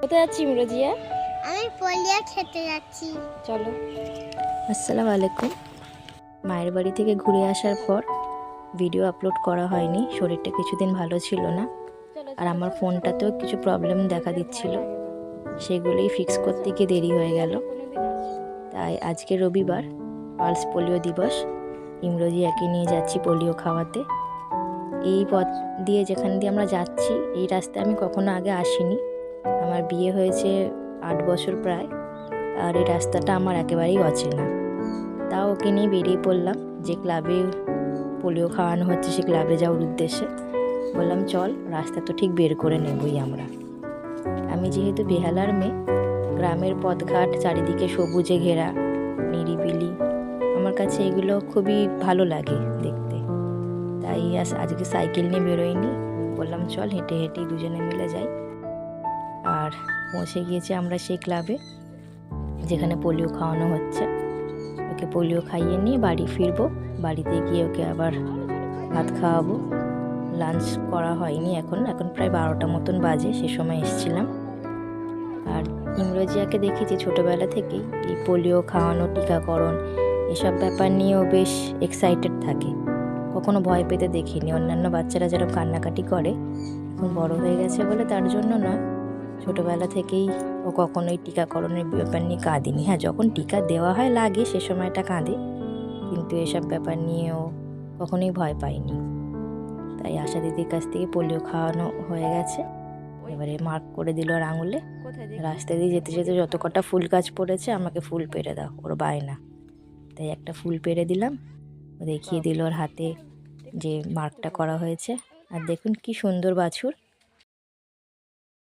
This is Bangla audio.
কোথায় যাচ্ছি ইমরোজিয়া আমি পলিয়া খেতে যাচ্ছি। চলো। আসসালামু আলাইকুম। মায়ের বাড়ি থেকে ঘুরে আসার পর ভিডিও আপলোড করা হয়নি শরীরটা কিছুদিন ভালো ছিল না। আর আমার ফোনটাতেও কিছু প্রবলেম দেখা দিচ্ছিল। সেগুলোই ফিক্স করতে গিয়ে দেরি হয়ে গেল। তাই আজকে রবিবার পালস পোলিও দিবস। ইমরোজিয়াকে নিয়ে যাচ্ছি পোলিও খাওয়াতে। এই পথ দিয়ে যেখান দিয়ে আমরা যাচ্ছি এই রাস্তায় আমি কখনো আগে আসিনি। আমার বিয়ে হয়েছে আট বছর প্রায়, আর এই রাস্তাটা আমার একেবারেই অচেনা। তাও ওকে নিয়ে বেরিয়ে পড়লাম, যে ক্লাবে পোলিও খাওয়ানো হচ্ছে সে ক্লাবে যাওয়ার উদ্দেশ্যে। বললাম, চল, রাস্তা তো ঠিক বের করে নেবই আমরা। আমি যেহেতু বেহালার মেয়ে, গ্রামের পথঘাট চারিদিকে সবুজে ঘেরা, নিরিবিলি, আমার কাছে এগুলো খুবই ভালো লাগে দেখতে। তাই আজ- আজকে সাইকেল নিয়ে বেরোয়নি বললাম, চল, হেঁটে হেঁটেই দুজনে মিলে যাই। পৌঁছে গিয়েছি আমরা সেই ক্লাবে, যেখানে পোলিও খাওয়ানো হচ্ছে। ওকে পোলিও খাইয়ে নিয়ে বাড়ি ফিরবো। বাড়িতে গিয়ে ওকে আবার ভাত খাওয়াবো। লাঞ্চ করা হয়নি এখন এখন প্রায় বারোটা মতন বাজে, সে সময় এসেছিলাম। আর ইমরোজিয়াকে দেখেছি ছোটোবেলা থেকেই এই পোলিও খাওয়ানো, টিকাকরণ, এসব ব্যাপার নিয়েও বেশ এক্সাইটেড থাকে। কখনো ভয় পেতে দেখিনি। অন্যান্য বাচ্চারা যেরকম কান্নাকাটি করে, এখন বড় হয়ে গেছে বলে তার জন্য নয়। ছোটোবেলা থেকেই ও কখনোই টিকাকরণের ব্যাপার নিয়ে কাঁদেনি। হ্যাঁ যখন টিকা দেওয়া হয় লাগে, সে সময়টা কাঁদে। কিন্তু এসব ব্যাপার নিয়ে ও কখনোই ভয় পায়নি। তাই আশা দিদির কাছ থেকে পোলিও খাওয়ানো হয়ে গেছে। এবারে মার্ক করে দিল আর আঙুলে রাস্তা দিয়ে যেতে যেতে যত কটা ফুল গাছ পড়েছে, আমাকে ফুল পেরে দাও, ওর বায়না। তাই একটা ফুল পেরে দিলাম। দেখিয়ে দিল ওর হাতে যে মার্কটা করা হয়েছে। আর দেখুন কি সুন্দর বাছুর।